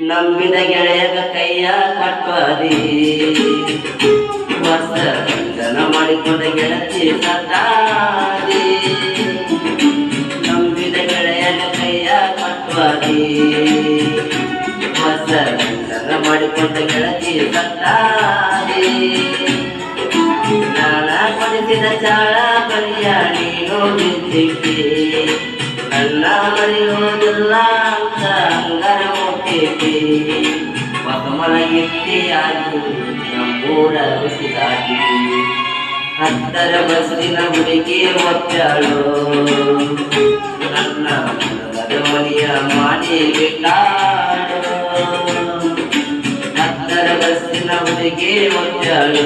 ನಂಬಿದ ಗೆಳೆಯಗ ಕೈಯ ಕಟ್ಟದಿ ಜನ ಮಾಡಿಕೊಂಡ ಗೆಳತಿ ಸತ್ತಾದಿ. ನಂಬಿದ ಗೆಳೆಯಗ ಕೈಯ ಕಟ್ಟದಿ ಜನ ಮಾಡಿಕೊಂಡ ಗೆಳತಿ ಸತ್ತಾದಿ. ನಾಳ ಪಡಿಸಿದ ಚಾಳ ಬಲಿಯ ನೀನು ಬಿದ್ದಿದ್ದೆ ನನ್ನ ಮರೆಯುವುದಿಲ್ಲ ಅಂತ ಮಗಮಲ ಎತ್ತಿಯಾಗಿ ನಮ್ಮೂರ ಬಿಸಿದಾಗಿ ಹತ್ತರ ಬಸ್ಸಿನ ಹುಡುಗಿ ಒತ್ತಾಳು ನನ್ನ ಮನೆಯ ಮಾಡಿ ಬಿಟ್ಟಾಳು ಹತ್ತರ ಬಸ್ಸಿನ ಹುಡುಗಿ ಒತ್ತಾಳು